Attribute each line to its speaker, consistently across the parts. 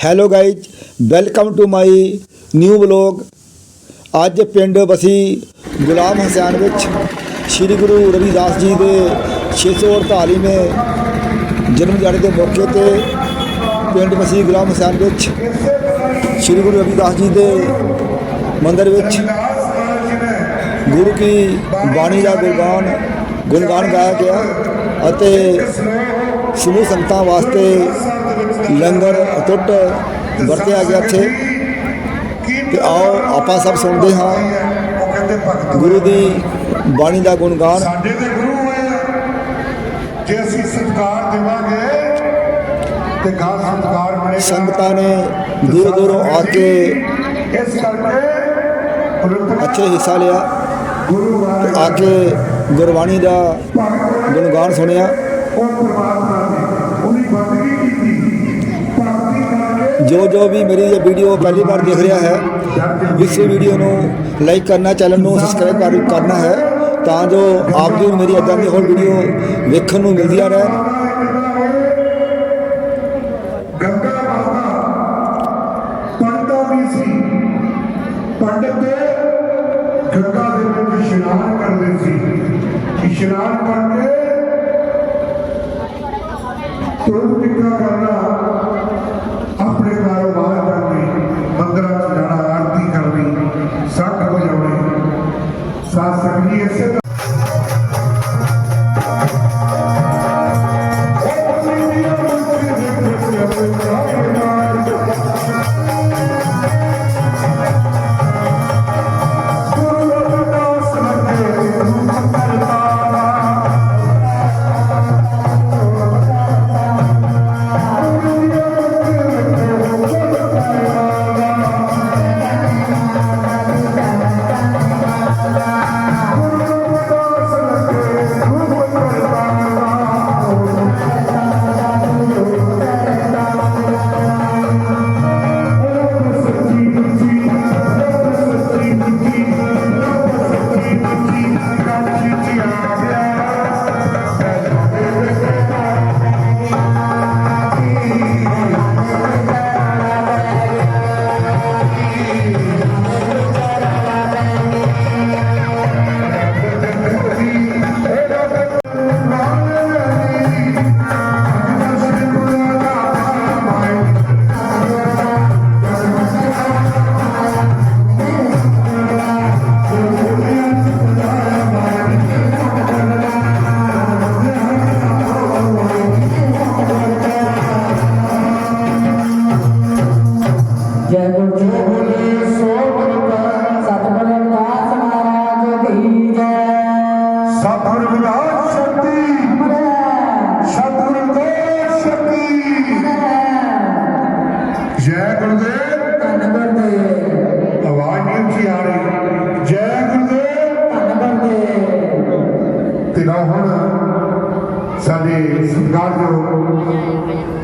Speaker 1: Hello guys welcome to my new vlog ਅੱਜ ਪਿੰਡ ਬਸੀ ਗੁਲਾਮ ਹਸੈਨ ਵਿੱਚ ਸ੍ਰੀ ਗੁਰੂ ਰਵਿਦਾਸ ਜੀ ਦੇ 648ਵੇਂ ਜਨਮ ਦਿਹਾੜੇ ਦੇ ਮੌਕੇ ਤੇ ਪਿੰਡ ਬਸੀ ਗੁਲਾਮ ਹਸੈਨ ਵਿੱਚ ਸ੍ਰੀ ਗੁਰੂ ਰਵਿਦਾਸ ਜੀ ਦੇ ਮੰਦਰ ਵਿੱਚ ਗੁਰੂ ਕੀ ਬਾਣੀ ਦਾ ਗੁਰਗਾਨ ਗੁਣਗਾਨ ਗਾਇਆ ਗਿਆ ਅਤੇ ਸਮੂਹ ਸੰਗਤਾਂ ਵਾਸਤੇ ਲੰਗਰ ਅਟੁੱਟ ਵਰਤਿਆ ਗਿਆ ਇੱਥੇ। ਤੇ ਆਓ ਆਪਾਂ ਸਭ ਸੁਣਦੇ ਹਾਂ। ਗੁਰੂ ਦੀ ਬਾਣੀ ਦਾ ਗੁਣਗਾਨ।
Speaker 2: ਸਾਡੇ ਤੇ ਗੁਰੂ ਹੋਏ ਆ। ਜੇ ਅਸੀਂ ਸਤਿਕਾਰ ਦੇਵਾਂਗੇ ਤੇ ਗਾਂ ਸਤਿਕਾਰ ਮਿਲੇਗਾ
Speaker 1: ਸੰਗਤਾਂ ਨੇ ਦੂਰ ਦੂਰੋਂ ਆ ਕੇ
Speaker 2: ਇਸ ਕਰਕੇ
Speaker 1: ਅੱਛੇ ਹਿੱਸਾ ਲਿਆ। ਆ ਕੇ ਗੁਰਬਾਣੀ ਦਾ ਗੁਣਗਾਨ ਸੁਣਿਆ।
Speaker 2: ਉਹ ਪਰਮਾਤਮਾ
Speaker 1: ਜੋ ਜੋ ਵੀ ਮੇਰੀ ਇਹ ਵੀਡੀਓ ਪਹਿਲੀ ਵਾਰ ਦੇਖ ਰਿਹਾ ਹੈ, ਇਸ ਵੀਡੀਓ ਨੂੰ ਲਾਈਕ ਕਰਨਾ ਚੈਨਲ ਨੂੰ ਸਬਸਕ੍ਰਾਈਬ ਕਰਨਾ ਹੈ, ਤਾਂ ਜੋ ਆਪ ਜੀ ਮੇਰੀ ਇਦਾਂ ਦੀ ਹੋਰ ਵੀਡੀਓ ਵੇਖਣ ਨੂੰ ਮਿਲਦੀਆਂ ਰਹਿਣ।
Speaker 2: ਗੰਗਾ ਮਾਤਾ, ਪੰਡਤਾਂ ਵੀ ਸੀ। ਪੰਡਤ ਗੰਗਾ ਦੇ ਵਿੱਚ ਇਸ਼ਨਾਨ ਕਰਦੇ ਸੀ। ਇਸ਼ਨਾਨ ਕਰਕੇ ਤੁਰ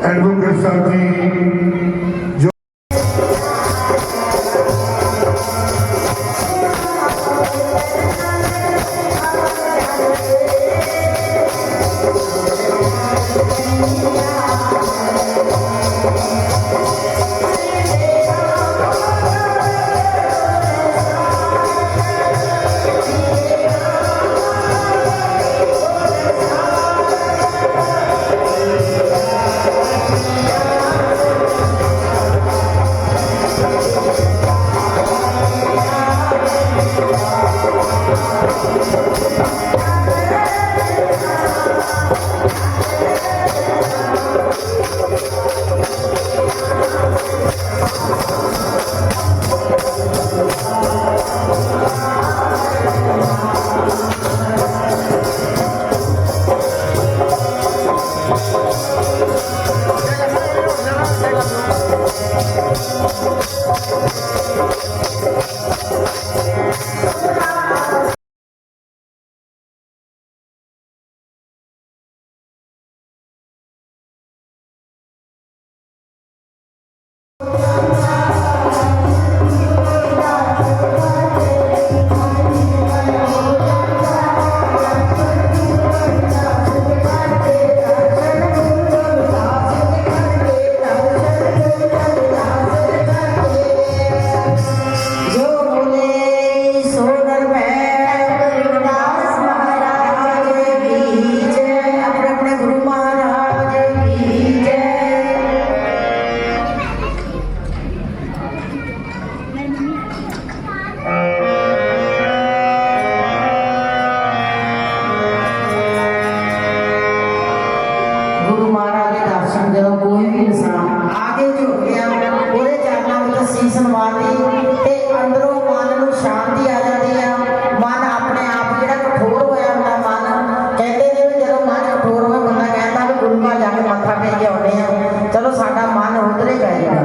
Speaker 2: অ্যাডভোকেট সাহেব ਉਤਰੇ ਜਾਏਗਾ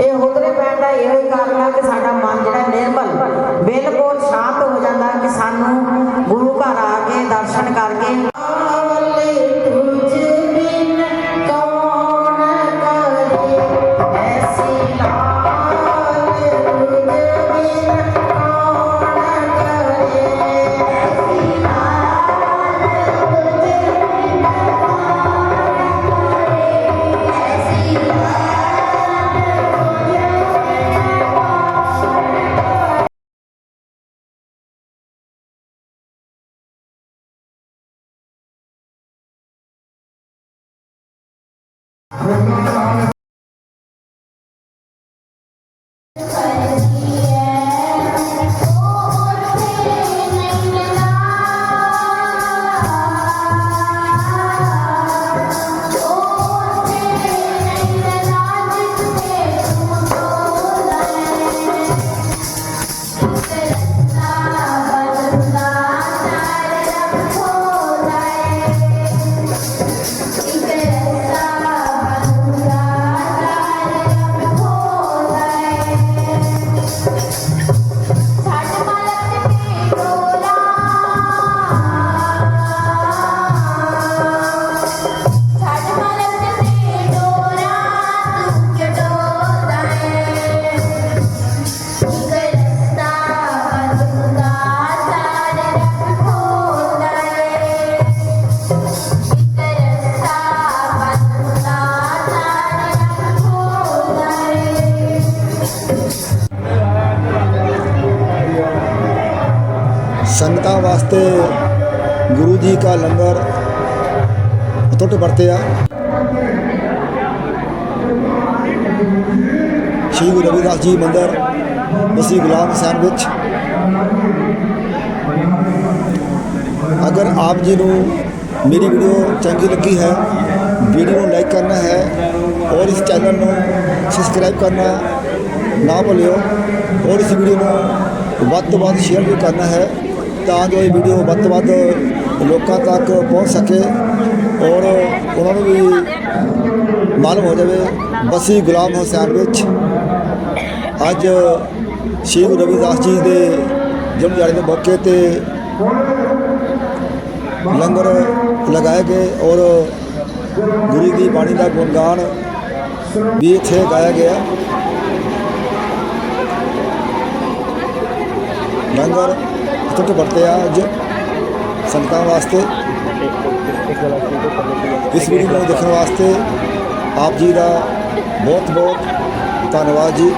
Speaker 2: ਇਹ ਉਤਰੇ
Speaker 3: ਪੈਣ ਦਾ ਇਹੋ ਹੀ ਕਾਰਨ ਆ ਕਿ ਸਾਡਾ ਮਨ ਜਿਹੜਾ ਨਿਰਮਲ, ਬਿਲਕੁਲ ਸ਼ਾਂਤ ਹੋ ਜਾਂਦਾ ਕਿ ਸਾਨੂੰ ਗੁਰੂ ਘਰ ਆ ਕੇ ਦਰਸ਼ਨ ਕਰਕੇ
Speaker 4: Amen. ਵਾਸਤੇ ਗੁਰੂ ਜੀ ਦਾ ਲੰਗਰ ਅਟੁੱਟ ਵਰਤਿਆ ਸ਼੍ਰੀ ਗੁਰੂ ਰਵਿਦਾਸ ਜੀ ਮੰਦਰ ਮਸੀ ਗੁਲਾਮ ਹੁਸੈਨ ਵਿੱਚ। ਅਗਰ ਆਪ ਜੀ ਨੂੰ ਮੇਰੀ ਵੀਡੀਓ ਚੰਗੀ ਲੱਗੀ ਹੈ, ਵੀਡੀਓ ਨੂੰ ਲਾਈਕ ਕਰਨਾ ਹੈ ਔਰ ਇਸ ਚੈਨਲ ਨੂੰ ਸਬਸਕ੍ਰਾਈਬ ਕਰਨਾ ਨਾ ਭੁੱਲਿਓ ਔਰ ਇਸ ਵੀਡੀਓ ਨੂੰ ਵੱਧ ਤੋਂ ਵੱਧ ਸ਼ੇਅਰ ਵੀ ਕਰਨਾ ਹੈ। ਤਾਂ ਜੋ ਇਹ ਵੀਡੀਓ ਵੱਧ ਤੋਂ ਵੱਧ ਲੋਕਾਂ ਤੱਕ ਪਹੁੰਚ ਸਕੇ ਔਰ ਉਹਨਾਂ ਨੂੰ ਵੀ ਮਾਲੂਮ ਹੋ ਜਾਵੇ। ਬਸੀ ਗੁਲਾਮ ਹੁਸੈਨ ਵਿੱਚ ਅੱਜ ਸ਼੍ਰੀ ਗੁਰੂ ਰਵਿਦਾਸ ਜੀ ਦੇ ਜਨਮ ਦਿਹਾੜੇ ਦੇ ਮੌਕੇ ਤੇ ਲੰਗਰ ਲਗਾਏ ਗਏ ਔਰ ਗੁਰੂ ਦੀ ਬਾਣੀ ਦਾ ਗੁਣਗਾਨ ਵੀ ਇੱਥੇ ਗਾਇਆ ਗਿਆ। ਲੰਗਰ ਟੁੱਟ ਵਰਤਿਆ ਅੱਜ ਸੰਗਤਾਂ ਵਾਸਤੇ। ਇਸ ਵੀਡੀਓ ਨੂੰ ਦੇਖਣ ਵਾਸਤੇ ਆਪ ਜੀ ਦਾ ਬਹੁਤ ਬਹੁਤ ਧੰਨਵਾਦ ਜੀ।